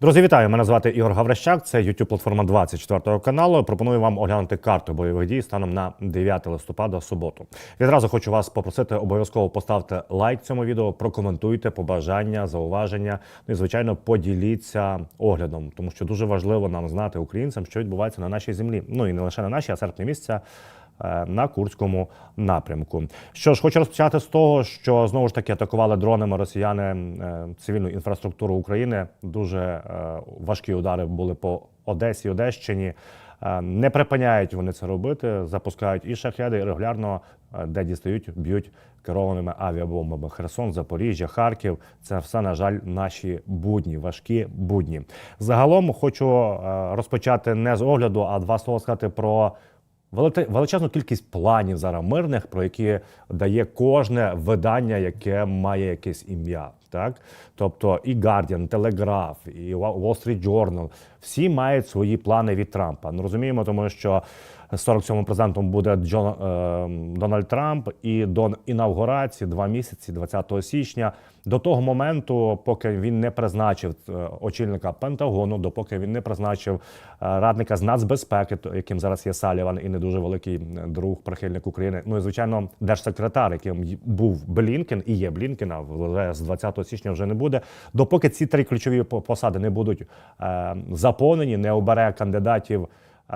Друзі, вітаю! Мене звати Ігор Гаврищак. Це youtube платформа 24 каналу. Пропоную вам оглянути карту бойових дій станом на 9 листопада суботу. Відразу хочу вас попросити обов'язково поставте лайк цьому відео, прокоментуйте побажання, зауваження. Ну і звичайно, поділіться оглядом, тому що дуже важливо нам знати українцям, що відбувається на нашій землі. Ну і не лише на нашій, а серпні місяця е, на Курському напрямку. Що ж, хочу розпочати з того, що знову ж таки атакували дронами росіяни е, цивільну інфраструктуру України. Дуже е, важкі удари були по Одесі, Одещині. Е, Не припиняють вони це робити, запускають і шахеди, і регулярно, е, де дістають, б'ють керованими авіабомбами. Херсон, Запоріжжя, Харків це все, на жаль, наші будні, важкі будні. Загалом хочу е, розпочати не з огляду, а два слова сказати про величезну кількість планів зараз мирних, про які дає кожне видання, яке має якесь ім'я. Так, тобто і Guardian, Телеграф, і Wall Street Journal, всі мають свої плани від Трампа. Ну розуміємо, тому що 47-м президентом буде Джон е, Дональд Трамп, і до інавгурації два місяці, 20 січня. До того моменту, поки він не призначив е, очільника Пентагону, допоки він не призначив е, радника з нацбезпеки, яким зараз є Саліван, і не дуже великий друг, прихильник України. Ну і звичайно, держсекретар, яким був Блінкен і є Блінкен, а вже з 20 січня вже не буде. Допоки ці три ключові посади не будуть заповнені, не обере кандидатів.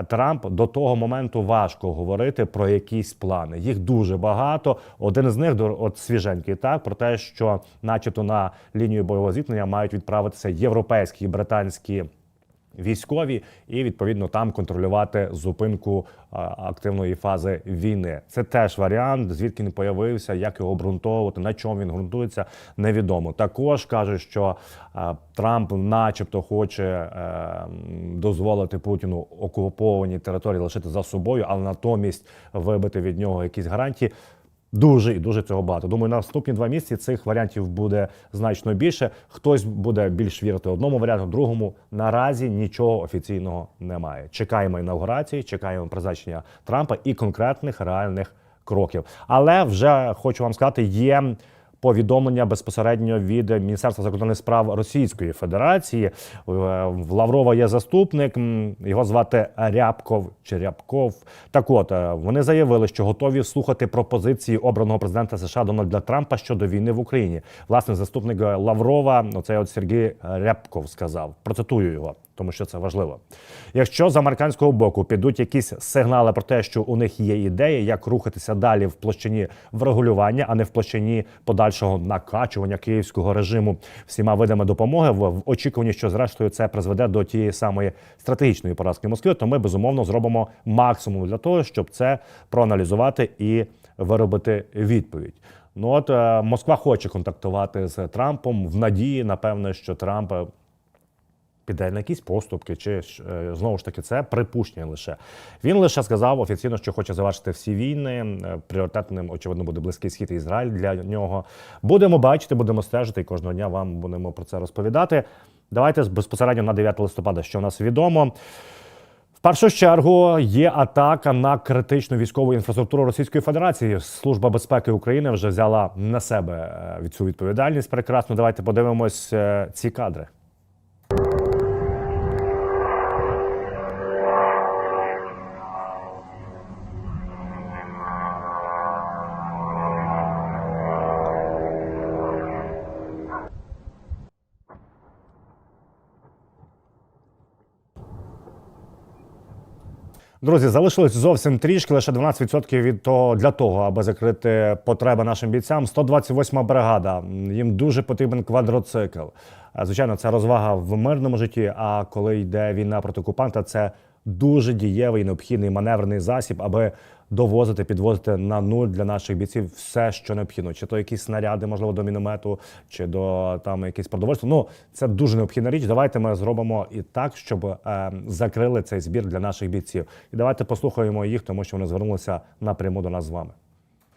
Трамп до того моменту важко говорити про якісь плани. Їх дуже багато. Один з них от свіженький, так про те, що, начебто, на лінію бойового зіткнення мають відправитися європейські і британські військові, і відповідно там контролювати зупинку активної фази війни. Це теж варіант, звідки він появився, як його обґрунтовувати, на чому він ґрунтується, невідомо. Також кажуть, що Трамп, начебто, хоче е, дозволити Путіну окуповані території лишити за собою, але натомість вибити від нього якісь гарантії. Дуже і дуже цього багато. Думаю, на наступні два місяці цих варіантів буде значно більше. Хтось буде більш вірити одному варіанту, другому. Наразі нічого офіційного немає. Чекаємо інаугурації, чекаємо призначення Трампа і конкретних реальних кроків. Але вже хочу вам сказати, є. Повідомлення безпосередньо від Міністерства закордонних справ Російської Федерації. Е, В Лаврова є заступник, його звати Рябков чи Рябков. Так от е, вони заявили, що готові слухати пропозиції обраного президента США Дональда Трампа щодо війни в Україні. Власне, заступник е, Лаврова, оцей от Сергій Рябков, сказав. Процитую його тому що це важливо. Якщо з американського боку підуть якісь сигнали про те, що у них є ідеї, як рухатися далі в площині врегулювання, а не в площині подальшого накачування київського режиму всіма видами допомоги, в, очікуванні, що зрештою це призведе до тієї самої стратегічної поразки Москви, то ми безумовно зробимо максимум для того, щоб це проаналізувати і виробити відповідь. Ну от е, Москва хоче контактувати з Трампом в надії, напевне, що Трамп е, піде на якісь поступки, чи е, знову ж таки це припущення лише. Він лише сказав офіційно, що хоче завершити всі війни. Е, Пріоритетним, очевидно, буде близький схід і Ізраїль для нього. Будемо бачити, будемо стежити, і кожного дня вам будемо про це розповідати. Давайте безпосередньо на 9 листопада, що у нас відомо. В першу чергу є атака на критичну військову інфраструктуру Російської Федерації. Служба безпеки України вже взяла на себе е, від цю відповідальність. Прекрасно, давайте подивимось е, ці кадри. Друзі, залишилось зовсім трішки, лише 12% від того для того, аби закрити потреби нашим бійцям. 128 бригада. Їм дуже потрібен квадроцикл. Звичайно, це розвага в мирному житті. А коли йде війна проти окупанта, це дуже дієвий необхідний маневрний засіб, аби довозити, підвозити на нуль для наших бійців все, що необхідно. Чи то якісь снаряди, можливо, до міномету, чи до там якісь продовольства. Ну це дуже необхідна річ. Давайте ми зробимо і так, щоб е, закрили цей збір для наших бійців. І давайте послухаємо їх, тому що вони звернулися напряму до нас з вами.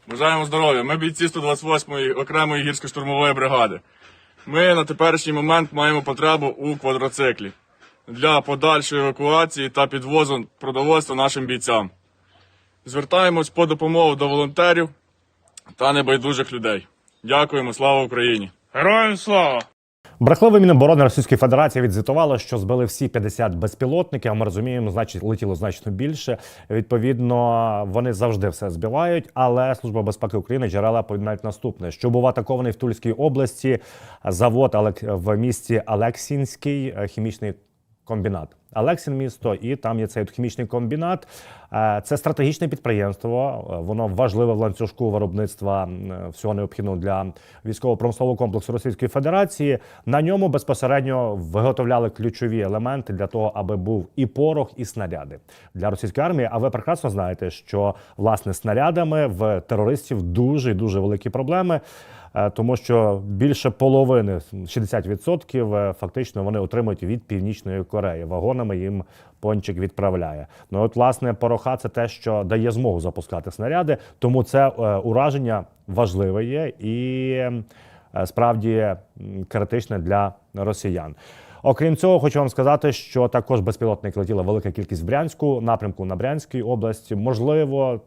Бажаємо здоров'я. Ми бійці 128-ї окремої гірсько-штурмової бригади. Ми на теперішній момент маємо потребу у квадроциклі для подальшої евакуації та підвозу продовольства нашим бійцям. Звертаємось по допомогу до волонтерів та небайдужих людей. Дякуємо, слава Україні! Героям слава! Брехливе Міноборони Російської Федерації відзвітувало, що збили всі 50 безпілотників. А ми розуміємо, значить летіло значно більше. Відповідно, вони завжди все збивають. Але служба безпеки України джерела повідомляють наступне: що був атакований в Тульській області завод Алек- в місті Алексінський е, хімічний комбінат. Алексін місто, і там є цей хімічний комбінат. Е, Це стратегічне підприємство. е, Воно важливе в ланцюжку виробництва всього необхідного для військово-промислового комплексу Російської Федерації. На ньому безпосередньо виготовляли ключові елементи для того, аби був і порох, і снаряди для російської армії. А ви прекрасно знаєте, що власне снарядами в терористів дуже дуже великі проблеми. Е, тому що більше половини 60% е, фактично вони отримують від північної Кореї. Вагонами їм пончик відправляє. Ну от власне пороха це те, що дає змогу запускати снаряди. Тому це е, ураження важливе є і е, справді критичне для росіян. Окрім цього, хочу вам сказати, що також безпілотники летіла велика кількість в Брянську напрямку на Брянській області. Можливо,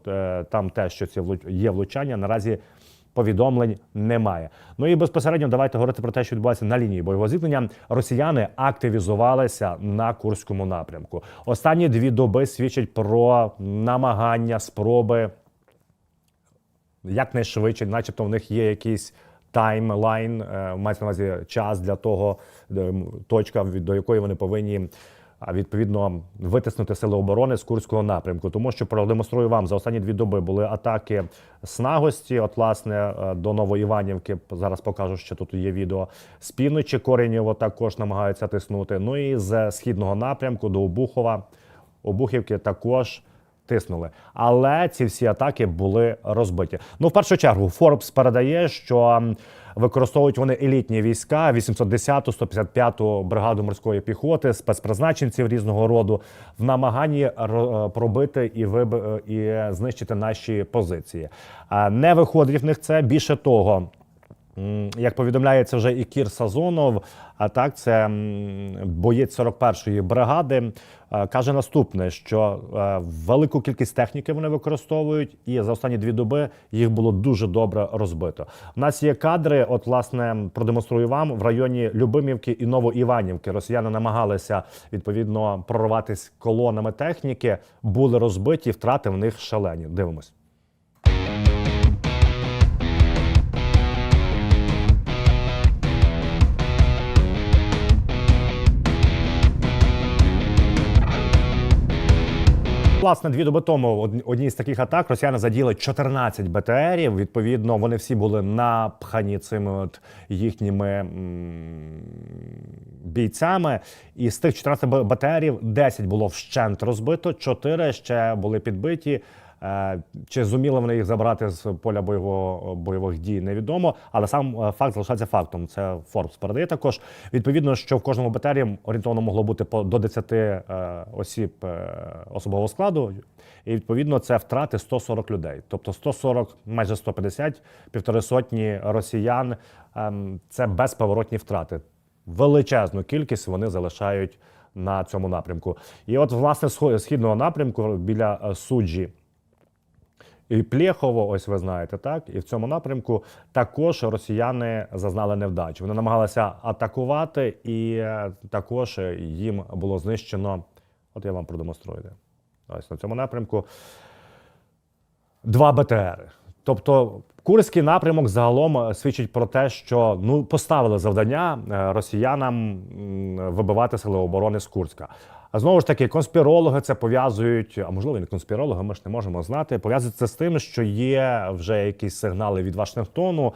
там те, що влуч- є влучання, наразі повідомлень немає. Ну і безпосередньо давайте говорити про те, що відбувається на лінії бойового зіткнення. Росіяни активізувалися на Курському напрямку. Останні дві доби свідчать про намагання, спроби якнайшвидше, начебто в них є якийсь таймлайн, е, мається на увазі час для того, точка, до якої вони повинні. А, Відповідно, витиснути сили оборони з Курського напрямку, тому що продемонструю вам за останні дві доби були атаки снагості, от власне е, до Новоіванівки. Зараз покажу, що тут є відео. З півночі Коренєво також намагаються тиснути. Ну і з східного напрямку до Обухова, Обухівки також тиснули. Але ці всі атаки були розбиті. Ну, в першу чергу, Форбс передає, що використовують вони елітні війська 810-ту, 155-ту бригаду морської піхоти, спецпризначенців різного роду в намаганні е, пробити і виб... і знищити наші позиції. Не виходить в них це більше того. Як повідомляється вже і Кір Сазонов, а так це боєць 41-ї бригади, е, каже наступне: що е, велику кількість техніки вони використовують, і за останні дві доби їх було дуже добре розбито. У нас є кадри, от власне продемонструю вам в районі Любимівки і Новоіванівки. Росіяни намагалися відповідно прорватися колонами техніки, були розбиті, втрати в них шалені. Дивимось. Власне, дві доби тому од- одній з таких атак росіяни заділи 14 БТРів. Відповідно, вони всі були напхані цими от їхніми бійцями. І з тих 14 БТРів 10 було вщент розбито, 4 ще були підбиті. Е, Чи зуміли вони їх забрати з поля бойового бойових дій, невідомо. Але сам е, факт залишається фактом. Це Форбс передає також. Відповідно, що в кожному БТРі орієнтовно могло бути до 10 е, осіб особового складу. І відповідно це втрати 140 людей. Тобто 140, майже 150, півтори сотні росіян. ем, Це безповоротні втрати. Величезну кількість вони залишають на цьому напрямку. І от, власне, з східного напрямку біля суджі. І Плєхово, ось ви знаєте, так і в цьому напрямку також росіяни зазнали невдачі. Вони намагалися атакувати, і е, також їм було знищено. От я вам продемонструю. Ось на цьому напрямку два БТРи. Тобто Курський напрямок загалом е, свідчить про те, що ну поставили завдання е, росіянам вибивати сили оборони з Курська. А знову ж таки, конспірологи це пов'язують, а можливо, не конспірологи, ми ж не можемо знати. Пов'язують це з тим, що є вже якісь сигнали від Вашингтону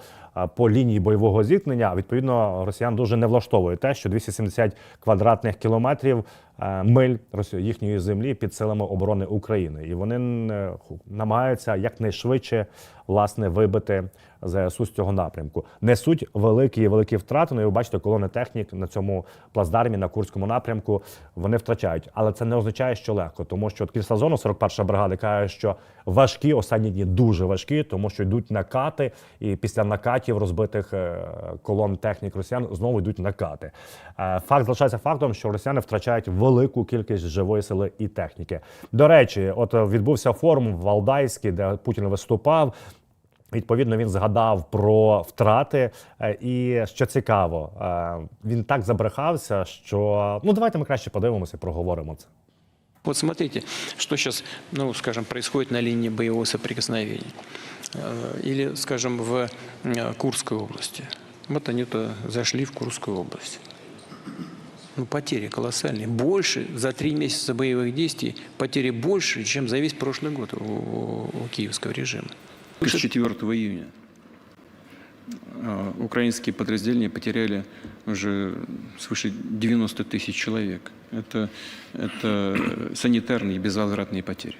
по лінії бойового зіткнення. Відповідно, росіян дуже не влаштовує те, що 270 квадратних кілометрів е, миль їхньої землі під силами оборони України, і вони е, намагаються якнайшвидше власне вибити ЗСУ з цього напрямку. Несуть великі великі втрати. Ну і ви бачите, колони технік на цьому плацдармі на курському напрямку вони втрачають. Але це не означає, що легко, тому що от Кільсазону, 41 бригада, каже, що важкі останні дні дуже важкі, тому що йдуть накати, і після накатів розбитих е, колон технік росіян знову йдуть накати. Е, Факт залишається фактом, що росіяни втрачають велику кількість живої сили і техніки. До речі, от відбувся форум в Валдайській, де Путін виступав. Відповідно, він згадав про втрати. е, І що цікаво, е, він так забрехався, що ну давайте ми краще подивимося, і проговоримо це. Вот смотрите, что сейчас, ну, скажем, происходит на линии боевого соприкосновения. Э, Или, скажем, в э, Курской области. Вот они-то зашли в Курскую область. Ну, потери колоссальные. Больше за три месяца боевых действий потери больше, чем за весь прошлый год у, у киевского режима. С 4 июня а, украинские подразделения потеряли уже свыше 90 тысяч человек. Это, это санитарные безвозвратные потери.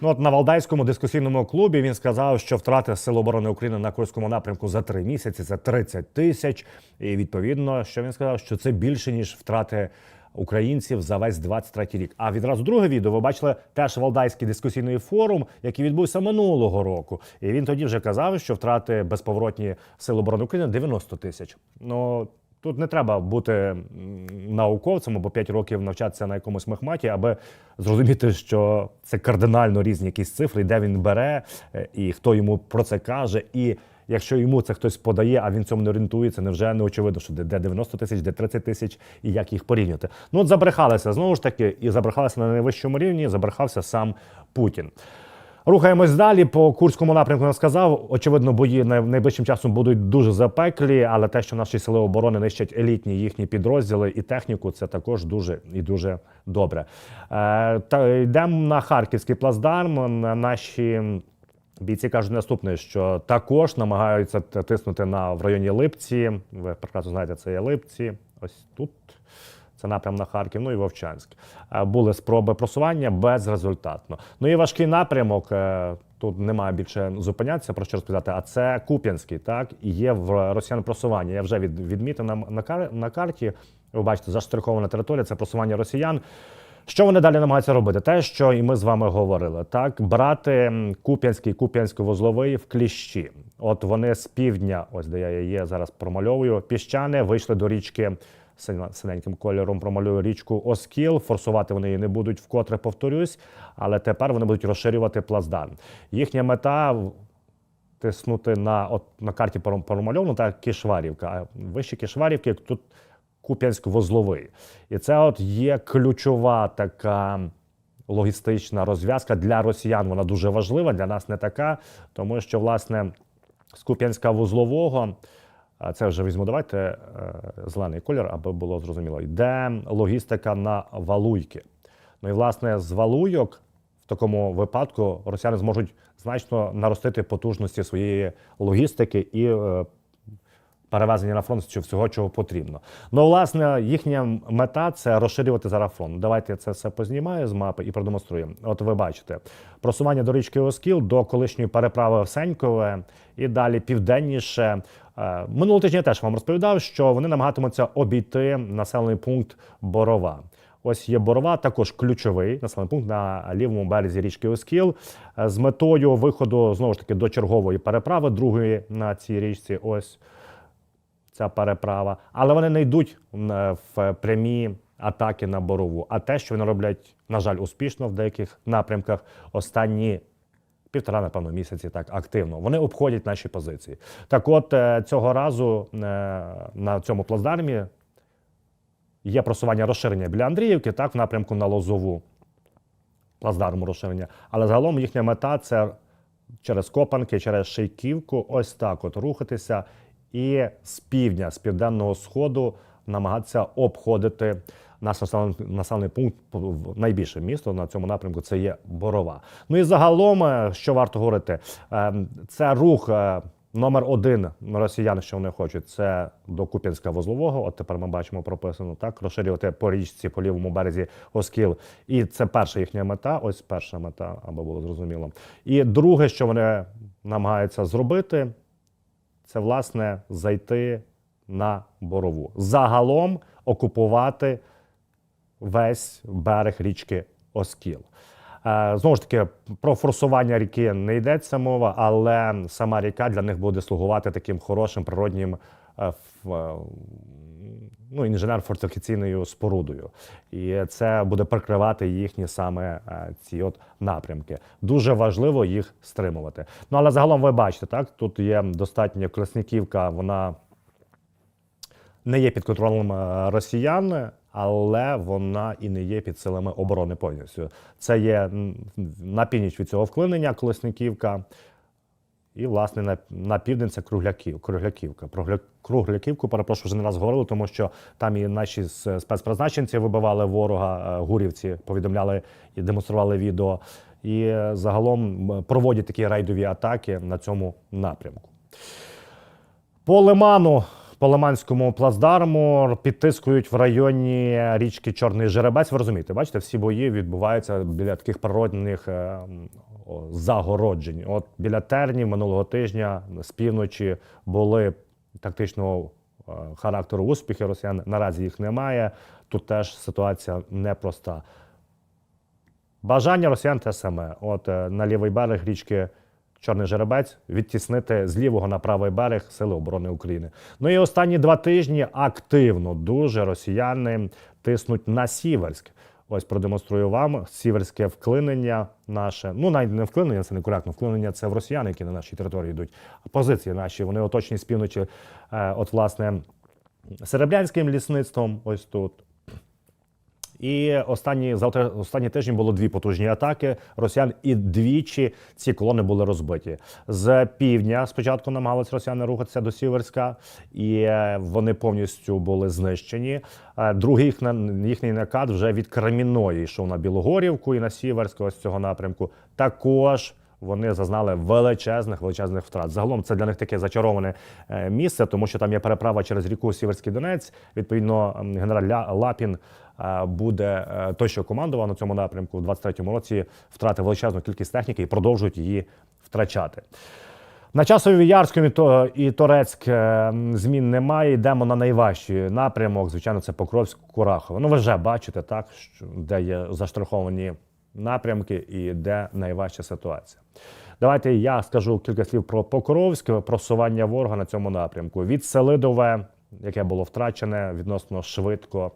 Ну от на Валдайському дискусійному клубі він сказав, що втрати Сил оборони України на Курському напрямку за три місяці це 30 тисяч. І відповідно, що він сказав, що це більше ніж втрати українців за весь 23 рік. А відразу друге відео ви бачили теж Валдайський дискусійний форум, який відбувся минулого року. І він тоді вже казав, що втрати безповоротні Сил оборони України 90 тисяч. Ну Тут не треба бути науковцем або 5 років навчатися на якомусь мехматі, аби зрозуміти, що це кардинально різні якісь цифри, де він бере, е, і хто йому про це каже. І якщо йому це хтось подає, а він цьому не орієнтується, невже не очевидно, що де де 90 тисяч, де 30 тисяч, і як їх порівняти. Ну от забрехалися знову ж таки, і забрехалися на найвищому рівні. Забрехався сам Путін. Рухаємось далі по курському напрямку. Я сказав, очевидно, бої найближчим часом будуть дуже запеклі, але те, що наші сили оборони нищать елітні їхні підрозділи і техніку, це також дуже і дуже добре. Е, та йдемо на харківський плацдарм. Наші бійці кажуть наступне, що також намагаються тиснути на в районі Липці. Ви прекрасно знаєте, це є Липці. Ось тут. Це напрям на Харків, ну і Вовчанськ. Е, Були спроби просування безрезультатно. Ну і важкий напрямок. е, Тут немає більше зупинятися про що розповідати. А це Куп'янський, так і є в росіян просування. Я вже від, відмітив на, на, на карті. Ви бачите, заштрихована територія це просування росіян. Що вони далі намагаються робити? Те, що і ми з вами говорили, так брати Куп'янський, Куп'янсько-вузловий в кліщі. От вони з півдня, ось де я є зараз промальовую, піщани вийшли до річки синеньким кольором промалюю річку Оскіл. Форсувати вони її не будуть, вкотре повторюсь, але тепер вони будуть розширювати плацдарм. Їхня мета тиснути на от на карті промальовано так Кишварівка. А вище Кишварівки тут Куп'янськ-Вузловий. І це от є ключова така логістична розв'язка для росіян. Вона дуже важлива, для нас не така, тому що, власне, з Куп'янська вузлового. а Це вже візьму. Давайте е, зелений колір, аби було зрозуміло. Йде логістика на валуйки. Ну і власне з валуйок в такому випадку росіяни зможуть значно наростити потужності своєї логістики і е, перевезення на фронт чи всього, чого потрібно. Ну, власне, їхня мета це розширювати зараз фронт. Давайте я це все познімаю з мапи і продемонструємо. От ви бачите, просування до річки Оскіл до колишньої переправи в Сенькове і далі південніше. Е, Минулого тижня я теж вам розповідав, що вони намагатимуться обійти населений пункт Борова. Ось є Борова, також ключовий населений пункт на лівому березі річки Оскіл е, з метою виходу знову ж таки до чергової переправи, другої на цій річці. Ось ця переправа, але вони не йдуть в прямі атаки на борову. А те, що вони роблять, на жаль, успішно в деяких напрямках останні. Півтора, напевно, місяці так активно. Вони обходять наші позиції. Так от е, цього разу е, на цьому плацдармі є просування розширення біля Андріївки, так, в напрямку на Лозову плацдарму розширення. Але загалом їхня мета це через Копанки, через Шейківку, ось так от рухатися і з півдня, з південного сходу намагатися обходити наш населений, пункт, найбільше місто на цьому напрямку це є Борова. Ну і загалом, е, що варто говорити, е, це рух. е, Номер один на росіян, що вони хочуть, це до Куп'янська вузлового. От тепер ми бачимо прописано так: розширювати по річці по лівому березі Оскіл. І це перша їхня мета. Ось перша мета, аби було зрозуміло. І друге, що вони намагаються зробити, це власне зайти на борову. Загалом окупувати весь берег річки Оскіл. Е, Знову ж таки, про форсування ріки не йдеться мова, але сама ріка для них буде слугувати таким хорошим природнім е, е, ну, інженер-фортифікаційною спорудою. І це буде прикривати їхні саме е, ці от напрямки. Дуже важливо їх стримувати. Ну але загалом ви бачите, так тут є достатньо Красниківка, вона не є під контролем е, росіян, але вона і не є під силами оборони повністю. Це є на північ від цього вклинення Колесниківка. І, власне, на, на південь це Кругляків, Кругляківка. Про Кругляківку, перепрошую, вже не раз говорили, тому що там і наші спецпризначенці вибивали ворога, е, гурівці, повідомляли і демонстрували відео. І е, загалом проводять такі рейдові атаки на цьому напрямку. По Лиману, по Лиманському плацдарму підтискують в районі річки Чорний Жеребець. Ви розумієте, бачите, всі бої відбуваються біля таких природних е, загороджень. От біля тернів минулого тижня з півночі були тактичного е, характеру успіхи росіян. Наразі їх немає. Тут теж ситуація непроста. Бажання росіян те саме. От е, на лівий берег річки Чорний Жеребець відтіснити з лівого на правий берег Сили оборони України. Ну і останні два тижні активно дуже росіяни тиснуть на Сіверськ. Ось продемонструю вам сіверське вклинення наше. Ну, навіть не вклинення, це некоректно. Вклинення це в росіян, які на нашій території йдуть. Позиції наші вони оточені з півночі, е, от власне серебрянським лісництвом. Ось тут. І останні завтра останні тижні було дві потужні атаки росіян, і двічі ці колони були розбиті. З півдня спочатку намагалися росіяни рухатися до Сіверська, і е, вони повністю були знищені. Е, Другий їхній накат вже від Креміної йшов на Білогорівку і на Сіверськ, ось цього напрямку. Також вони зазнали величезних величезних втрат. Загалом це для них таке зачароване е, місце, тому що там є переправа через ріку Сіверський Донець. Відповідно, м, генераль Лапін буде е, той, що командував на цьому напрямку в 23-му році, втратив величезну кількість техніки і продовжують її втрачати. На часові Ярському і То- Торецьк е, змін немає. Йдемо на найважчий напрямок. Звичайно, це Покровськ Курахове. Ну, ви вже бачите, так, де є заштраховані напрямки і де найважча ситуація. Давайте я скажу кілька слів про Покровськ, просування ворога на цьому напрямку. Від Селидове, яке було втрачене відносно швидко.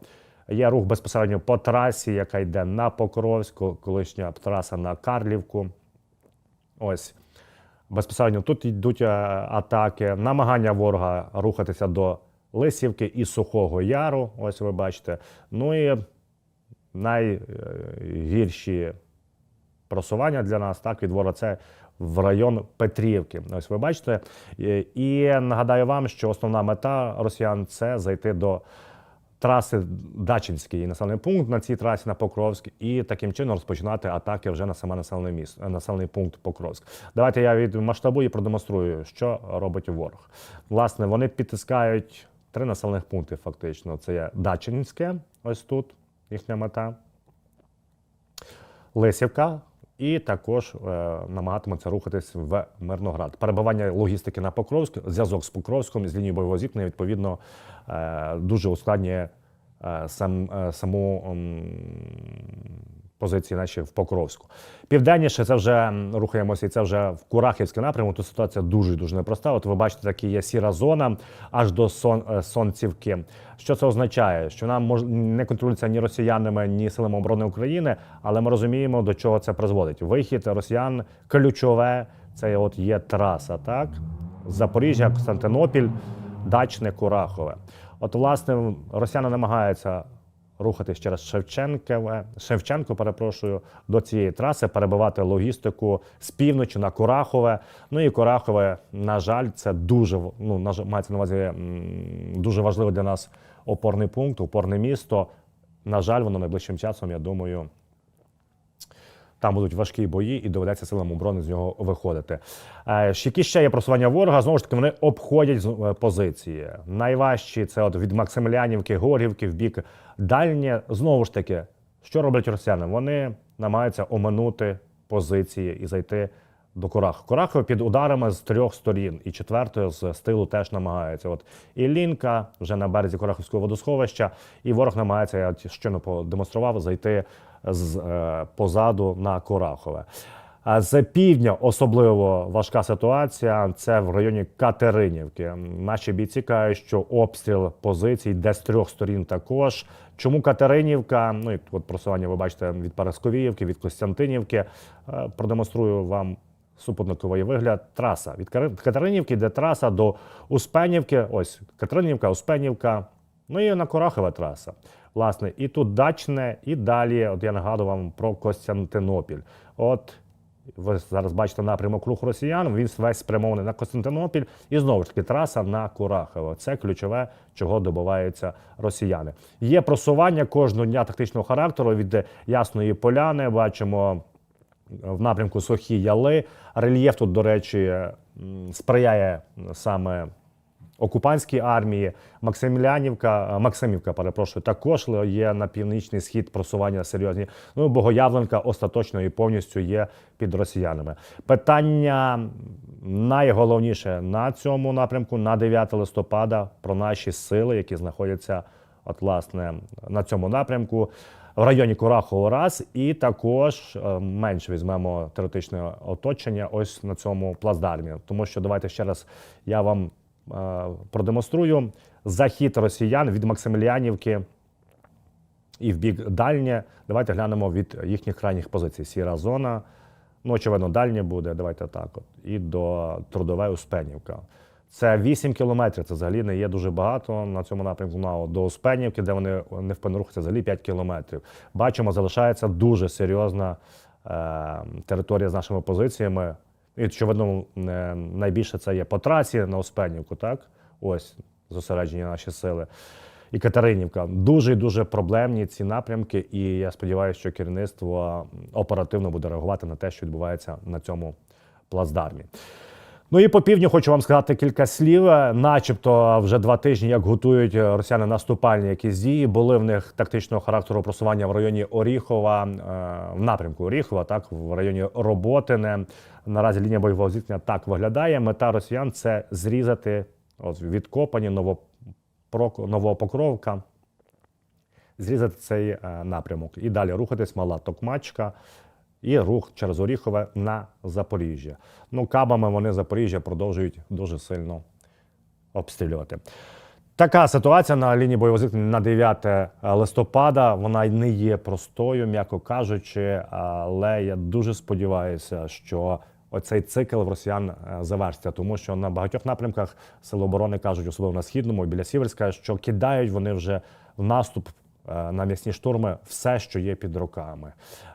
Є рух безпосередньо по трасі, яка йде на Покровськ, колишня траса на Карлівку. Ось безпосередньо тут йдуть е, атаки, намагання ворога рухатися до Лисівки і Сухого Яру. Ось ви бачите. Ну і найгірші просування для нас так від ворога це в район Петрівки. Ось ви бачите. І- І нагадаю вам, що основна мета росіян це зайти до траси Дачинський населений пункт на цій трасі на Покровськ, і таким чином розпочинати атаки вже на саме населене місто, населений пункт Покровськ. Давайте я від масштабу і продемонструю, що робить ворог. Власне, вони підтискають три населених пункти. Фактично, це є Дачинське, ось тут їхня мета. Лисівка. І також намагатиметься намагатимуться рухатись в Мирноград. Перебування логістики на Покровськ, зв'язок з Покровськом з лінією бойового зіткнення, відповідно, е, дуже ускладнює е, сам, е, саму позиції наші в Покровську. Південніше це вже рухаємося, і це вже в Курахівський напрямок. Тут ситуація дуже дуже непроста. От ви бачите, такі є сіра зона аж до сон, е, Сонцівки. Що це означає? Що нам мож, не контролюється ні росіянами, ні силами оборони України, але ми розуміємо, до чого це призводить. Вихід росіян ключове. Це от є траса, так Запоріжжя, Константинопіль, Дачне, Курахове. От, власне, росіяни намагаються рухатись через Шевченкове, Шевченко, перепрошую, до цієї траси, перебивати логістику з півночі на Курахове. Ну і Курахове, на жаль, це дуже ну, мається на увазі дуже важливий для нас опорний пункт, опорне місто. На жаль, воно найближчим часом, я думаю, там будуть важкі бої, і доведеться силам оборони з нього виходити. Е, Які ще є просування ворога? Знову ж таки, вони обходять е, позиції. Найважчі це от від Максимилянівки, Горівки в бік дальнє. Знову ж таки, що роблять росіяни? Вони намагаються оминути позиції і зайти до Курах. Курахова під ударами з трьох сторін, і четвертою з стилу теж намагається. От Іллінка вже на березі Курахівського водосховища, і ворог намагається, я щойно продемонстрував, зайти з е, позаду на Курахове. А з півдня особливо важка ситуація. Це в районі Катеринівки. Наші бійці кажуть, що обстріл позицій, де з трьох сторін також. Чому Катеринівка? Ну і от просування ви бачите від Парасковіївки, від Костянтинівки. Е, Продемонструю вам супутниковий вигляд. Траса від Катеринівки йде траса до Успенівки. Ось Катеринівка, Успенівка. Ну і на Корахова траса. Власне, і тут дачне, і далі. От я нагадую вам про Костянтинопіль. От ви зараз бачите напрямок рух росіян. Він весь спрямований на Костянтинопіль. І знову ж таки траса на Курахово. Це ключове, чого добиваються росіяни. Є просування кожного дня тактичного характеру від Ясної Поляни. Бачимо в напрямку Сухі Яли. Рельєф тут, до речі, сприяє саме окупантській армії. Максимілянівка, е, Максимівка, перепрошую, також є на північний схід просування серйозні. Ну, Богоявленка остаточно і повністю є під росіянами. Питання найголовніше на цьому напрямку на 9 листопада про наші сили, які знаходяться от, власне, на цьому напрямку. В районі Курахового раз, і також е, менше візьмемо теоретичне оточення ось на цьому плацдармі. Тому що давайте ще раз я вам продемонструю захід росіян від Максиміліанівки і в бік дальнє. Давайте глянемо від їхніх крайніх позицій. Сіра зона, ну, очевидно, дальнє буде. Давайте так. От. І до Трудове Успенівка. Це 8 кілометрів. Це взагалі не є дуже багато на цьому напрямку. На до Успенівки, де вони невпинно рухаються, взагалі 5 кілометрів. Бачимо, залишається дуже серйозна е, територія з нашими позиціями. І очевидно, е, найбільше це є по трасі на Успенівку, так? Ось зосереджені наші сили. І Катеринівка дуже дуже проблемні ці напрямки. І я сподіваюся, що керівництво оперативно буде реагувати на те, що відбувається на цьому плацдармі. Ну і по півдню хочу вам сказати кілька слів. Е, Начебто, вже два тижні, як готують росіяни наступальні якісь дії, були в них тактичного характеру просування в районі Оріхова, е, в напрямку Оріхова, так в районі Роботине. Наразі лінія бойового зіткнення так виглядає. Мета росіян це зрізати от, відкопані Новопокровка, зрізати цей е, напрямок і далі рухатись мала Токмачка і рух через Оріхове на Запоріжжя. Ну, кабами вони Запоріжжя продовжують дуже сильно обстрілювати. Така ситуація на лінії бойового зіткнення на 9 листопада. Вона не є простою, м'яко кажучи, але я дуже сподіваюся, що оцей цикл в росіян е, завершиться, тому що на багатьох напрямках сили оборони кажуть, особливо на східному і біля Сіверська, що кидають вони вже в наступ на м'ясні штурми все, що є під руками,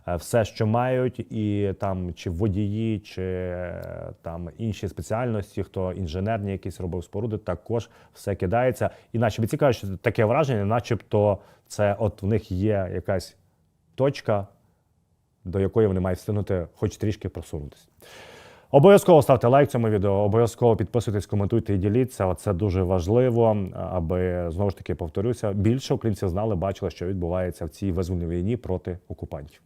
Е, все, що мають, і там чи водії, чи е, там інші спеціальності, хто інженерні якісь робив споруди, також все кидається. І наші бійці що таке враження, начебто, це от в них є якась точка, до якої вони мають встигнути хоч трішки просунутися. Обов'язково ставте лайк цьому відео, обов'язково підписуйтесь, коментуйте і діліться. Це дуже важливо, аби знову ж таки повторюся, більше українців знали, бачили, що відбувається в цій визвольній війні проти окупантів.